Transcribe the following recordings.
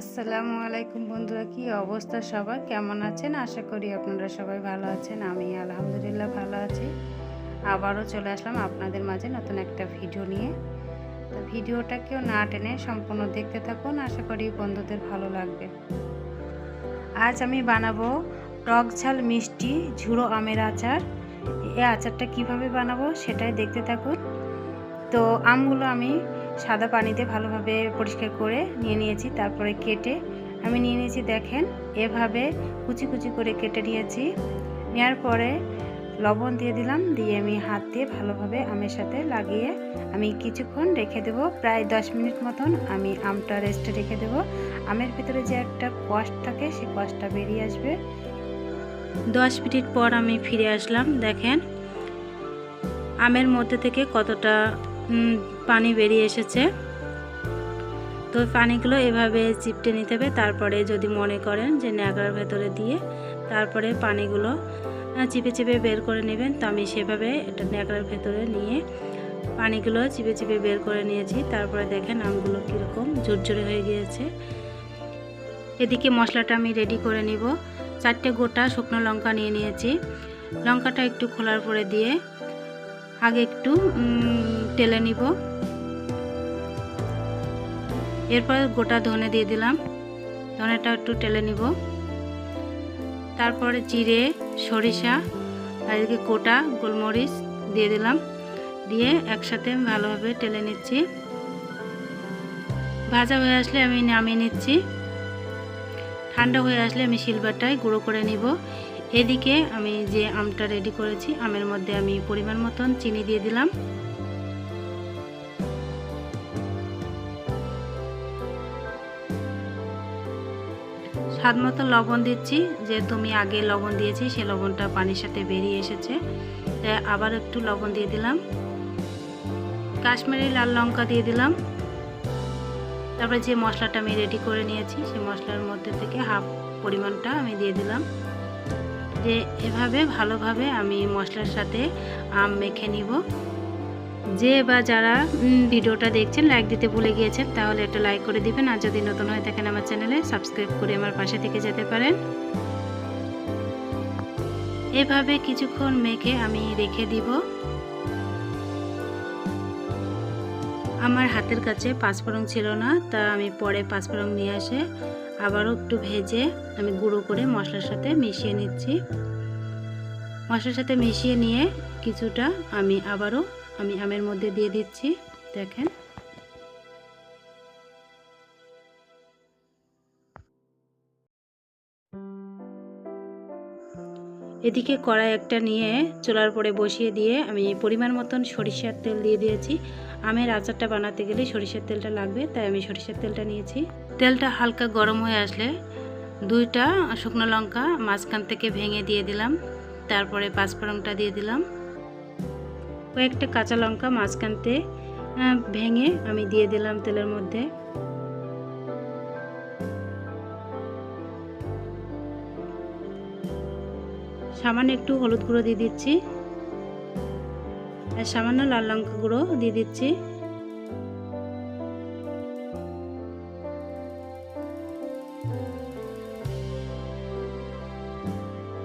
আসসালামু আলাইকুম বন্ধুরা, কি অবস্থা সবাই কেমন আছেন? আশা করি আপনারা সবাই ভালো আছেন। আমি আলহামদুলিল্লাহ ভালো আছি। আবারও চলে আসলাম আপনাদের মাঝে নতুন একটা ভিডিও নিয়ে। তো ভিডিওটা কেউ না টেনে সম্পূর্ণ দেখতে থাকুন। আশা করি বন্ধুদের ভালো লাগবে। আজ আমি বানাবো টক ঝাল মিষ্টি ঝুড়ো আমের আচার। এই আচারটা কীভাবে বানাবো সেটাই দেখতে থাকুন। তো আমগুলো আমি সাদা পানিতে ভালোভাবে পরিষ্কার করে নিয়ে নিয়েছি, তারপরে কেটে আমি নিয়ে নিয়েছি, দেখেন, এভাবে কুচি কুচি করে কেটে নিয়েছি। নেওয়ার পরে লবণ দিয়ে দিলাম, দিয়ে আমি হাত দিয়ে ভালোভাবে আমের সাথে লাগিয়ে আমি কিছুক্ষণ রেখে দেব। প্রায় দশ মিনিট মতন আমি আমটা রেস্টে রেখে দেব। আমের ভিতরে যে একটা কষ থাকে সেই কষটা বেরিয়ে আসবে। দশ মিনিট পর আমি ফিরে আসলাম, দেখেন, আমের মধ্যে থেকে কতটা পানি বেরিয়ে এসেছে। তো পানিগুলো এভাবে চিপটে নিতে হবে, তারপরে যদি মনে করেন যে ন্যাকড়ার ভেতরে দিয়ে তারপরে পানিগুলো চিপে চিপে বের করে নেবেন, তো আমি সেভাবে এটা ন্যাকড়ার ভেতরে নিয়ে পানিগুলো চিপে চিপে বের করে নিয়েছি। তারপরে দেখেন আমগুলো কীরকম ঝুরঝুরে হয়ে গিয়েছে। এদিকে মশলাটা আমি রেডি করে নিব। চারটে গোটা শুকনো লঙ্কা নিয়ে নিয়েছি। লঙ্কাটা একটু খোলার পরে দিয়ে আগে একটু টেলে নিব। এরপর গোটা ধনে দিয়ে দিলাম। ধনেটা একটু টেলে নিব। তারপরে জিরে, সরিষা, আর এদিকে কোটা গোলমরিচ দিয়ে দিলাম। দিয়ে একসাথে ভালোভাবে টেলে নিচ্ছি। ভাজা হয়ে আসলে আমি নামিয়ে নিচ্ছি। ঠান্ডা হয়ে আসলে আমি শিলবাটায় গুঁড়ো করে নিব। এদিকে আমি যে আমটা রেডি করেছি, আমের মধ্যে আমি পরিমাণ মতন চিনি দিয়ে দিলাম। স্বাদ মতো লবণ দিচ্ছি, যে তুমি আগে লবণ দিয়েছি, সে লবণটা পানির সাথে বেরিয়ে এসেছে। আবার একটু লবণ দিয়ে দিলাম। কাশ্মীরি লাল লঙ্কা দিয়ে দিলাম। তারপরে যে মশলাটা আমি রেডি করে নিয়েছি সেই মশলার মধ্যে থেকে হাফ পরিমাণটা আমি দিয়ে দিলাম। যে এভাবে ভালোভাবে আমি মশলার সাথে আম মেখে নিব। যে বা যারা ভিডিওটা দেখছেন লাইক দিতে ভুলে গিয়েছেন, তাহলে একটা লাইক করে দিবেন। আর যদি নতুন হয়ে থাকেন আমার চ্যানেলে সাবস্ক্রাইব করে আমার পাশে থেকে যেতে পারেন। এভাবে কিছুক্ষণ মেখে আমি রেখে দিব। আমার হাতের কাছে পাঁচফোড়ন ছিল না, তা আমি পরে পাঁচফোড়ন নিয়ে আসে আবারও একটু ভেজে আমি গুঁড়ো করে মশলার সাথে মিশিয়ে নিচ্ছি। মশলার সাথে মিশিয়ে নিয়ে কিছুটা আমি আবারও আমি আমের মধ্যে দিয়ে দিচ্ছি, দেখেন। এদিকে কড়াই একটা নিয়ে চুলার পরে বসিয়ে দিয়ে আমি পরিমাণ মতন সরিষার তেল দিয়ে দিয়েছি। আমের আচারটা বানাতে গেলে সরিষার তেলটা লাগবে, তাই আমি সরিষার তেলটা নিয়েছি। তেলটা হালকা গরম হয়ে আসলে দুইটা শুকনো লঙ্কা মাঝখান থেকে ভেঙে দিয়ে দিলাম, তারপরে পাঁচফোড়নটা দিয়ে দিলাম। কয়েকটা কাঁচা লঙ্কা মাঝখানতে ভেঙে আমি দিয়ে দিলাম তেলের মধ্যে। সামান্য একটু হলুদ গুঁড়ো দিয়ে দিচ্ছি। আর সামান্য লাল লঙ্কা গুঁড়ো দিয়ে দিচ্ছি।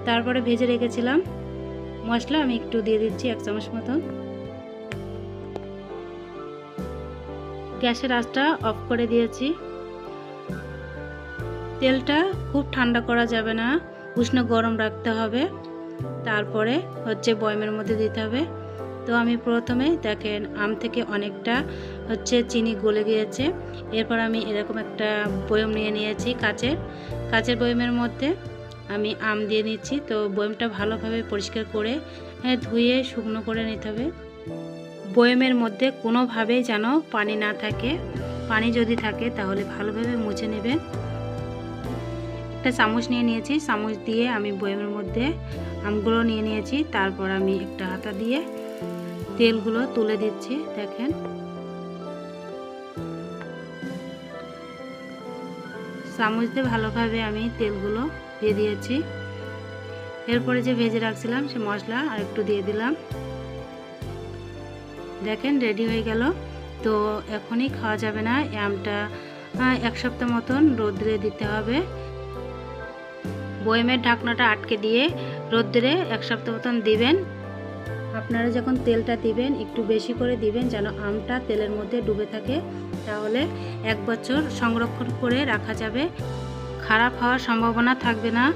তারপরে ভেজে রেখেছিলাম। মশলা আমি একটু দিয়ে দিচ্ছি, এক চামচ মতন গ্যাসের আঁচটা অফ করে দিয়েছি। তেলটা খুব ঠান্ডা করা যাবে না, উষ্ণ গরম রাখতে হবে। তারপরে হচ্ছে বয়মের মধ্যে দিতে হবে। তো আমি প্রথমে দেখেন আম থেকে অনেকটা হচ্ছে চিনি গলে গিয়েছে। এরপর আমি এরকম একটা বয়ম নিয়ে নিয়েছি কাচের। কাচের বয়মের মধ্যে আমি আম দিয়ে নিচ্ছি। তো বয়মটা ভালোভাবে পরিষ্কার করে হ্যাঁ, ধুয়ে শুকনো করে নিতে হবে। বয়মের মধ্যে কোনোভাবেই যেন পানি না থাকে। পানি যদি থাকে তাহলে ভালোভাবে মুছে নেবেন। একটা চামচ নিয়ে নিয়েছি। চামচ দিয়ে আমি বয়মের মধ্যে আমগুলো নিয়ে নিয়েছি। তারপর আমি একটা হাতা দিয়ে তেলগুলো তুলে দিচ্ছি, দেখেন। চামচ দিয়ে ভালোভাবে আমি তেলগুলো দিয়ে দিয়েছি। এরপরে যে ভেজে রাখছিলাম সে মশলা আর একটু দিয়ে দিলাম। দেখেন রেডি হয়ে গেল। তো এখনই খাওয়া যাবে না আমটা এক সপ্তাহ মতন রোদ্রে দিতে হবে। বয়েমের ঢাকনাটা আটকে দিয়ে রোদ্রে এক সপ্তাহ মতন দিবেন। আপনারা যখন তেলটা দিবেন, একটু বেশি করে দিবেন, যেন আমটা তেলের মধ্যে ডুবে থাকে, তাহলে এক বছর সংরক্ষণ করে রাখা যাবে। খারাপ হওয়ার সম্ভাবনা থাকবে না।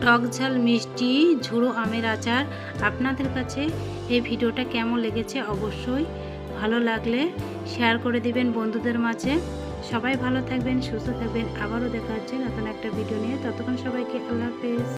টক ঝাল, মিষ্টি, ঝুড়ো আমের আচার, আপনাদের কাছে এই ভিডিওটা কেমন লেগেছে অবশ্যই ভালো লাগলে শেয়ার করে দিবেন বন্ধুদের মাঝে। সবাই ভালো থাকবেন, সুস্থ থাকবেন। আবারও দেখা হচ্ছে নতুন একটা ভিডিও নিয়ে। ততক্ষণ সবাইকে আল্লাহ হাফেজ।